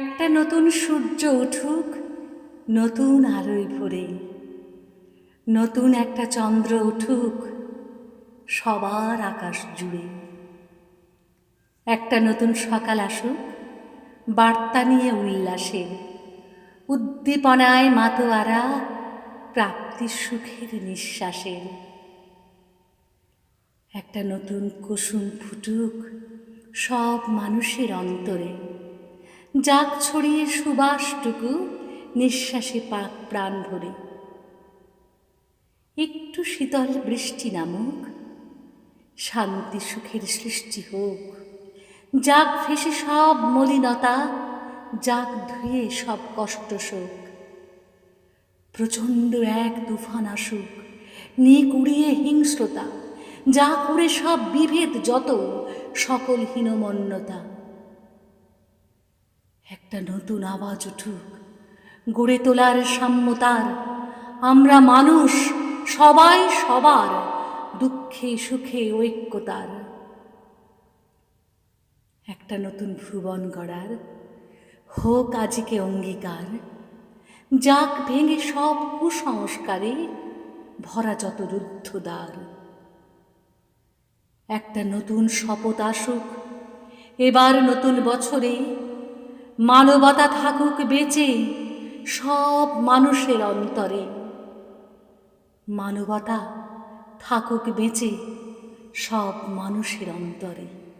একটা নতুন সূর্য উঠুক, নতুন আলোয় ভরে। নতুন একটা চন্দ্র উঠুক, সবার আকাশ জুড়ে। একটা নতুন সকাল আসুক, বার্তা নিয়ে উল্লাসে। উদ্দীপনায় মাতোয়ারা প্রাপ্তি সুখের নিঃশ্বাসের একটা নতুন কুসুম ফুটুক, সব মানুষের অন্তরে। যাক ছড়িয়ে সুবাসটুকু নিঃশ্বাসে পাক প্রাণ ভরে। একটু শীতল বৃষ্টি নামুক, শান্তি সুখের সৃষ্টি হোক। যাক ভেসে সব মলিনতা যাক ধুয়ে সব কষ্ট শোক। প্রচণ্ড এক তুফান আসুক নিয়ে কুড়িয়ে হিংস্রতা, যা করে সব বিভেদ যত, সকল হীনমন্যতা। একটা নতুন আওয়াজ উঠুক। গড়ে তোলার সাম্যতার আমরা মানুষ, সবাই সবার দুঃখে সুখে ঐক্যতার একটা নতুন ভুবন গড়ার। হোক আজিকে অঙ্গীকার। যাক ভেঙে সব কুসংস্কারে ভরা যত রুদ্ধদ্বার। একটা নতুন শপথ আসুক। এবার নতুন বছরে মানবতা থাকুক বেঁচে সব মানুষের অন্তরে। মানবতা থাকুক বেঁচে সব মানুষের অন্তরে।